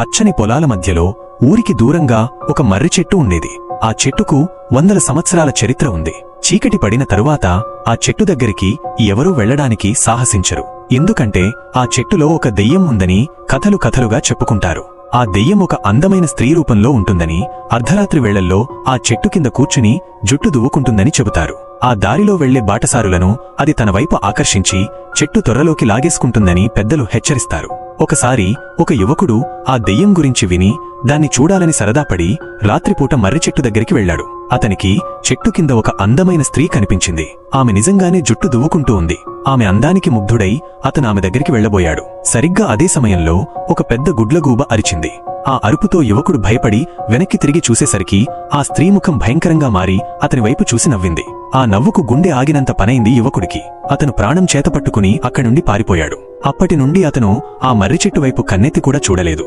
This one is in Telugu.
పచ్చని పొలాల మధ్యలో ఊరికి దూరంగా ఒక మర్రి చెట్టు ఉండేది. ఆ చెట్టుకు వందల సంవత్సరాల చరిత్ర ఉంది. చీకటి పడిన తరువాత ఆ చెట్టు దగ్గరికి ఎవరూ వెళ్ళడానికి సాహసించరు. ఎందుకంటే ఆ చెట్టులో ఒక దెయ్యం ఉందని కథలు కథలుగా చెప్పుకుంటారు. ఆ దెయ్యం ఒక అందమైన స్త్రీ రూపంలో ఉంటుందని అర్ధరాత్రి వేళల్లో ఆ చెట్టు కింద కూర్చుని జుట్టు దువ్వుకుంటుందని చెబుతారు. ఆ దారిలో వెళ్ళే బాటసారులను అది తన వైపు ఆకర్షించి చెట్టు త్వరలోకి లాగేసుకుంటుందని పెద్దలు హెచ్చరిస్తారు. ఒకసారి ఒక యువకుడు ఆ దెయ్యం గురించి విని దాన్ని చూడాలని సరదాపడి రాత్రిపూట మర్రి చెట్టు దగ్గరికి వెళ్ళాడు అతనికి చెట్టు కింద ఒక అందమైన స్త్రీ కనిపించింది. ఆమె నిజంగానే జుట్టు దువ్వుకుంటూ ఉంది. ఆమె అందానికి ముగ్ధుడై అతను ఆమె దగ్గరికి వెళ్ళబోయాడు సరిగ్గా అదే సమయంలో ఒక పెద్ద గుడ్లగూబ అరిచింది. ఆ అరుపుతో యువకుడు భయపడి వెనక్కి తిరిగి చూసేసరికి ఆ స్త్రీ ముఖం భయంకరంగా మారి అతని వైపు చూసి నవ్వింది. ఆ నవ్వుకు గుండె ఆగినంత పనైంది యువకుడికి. అతను ప్రాణం చేతపట్టుకుని అక్కడి నుండి పారిపోయాడు. అప్పటి నుండి అతను ఆ మర్రి చెట్టు వైపు కన్నెత్తి కూడా చూడలేదు.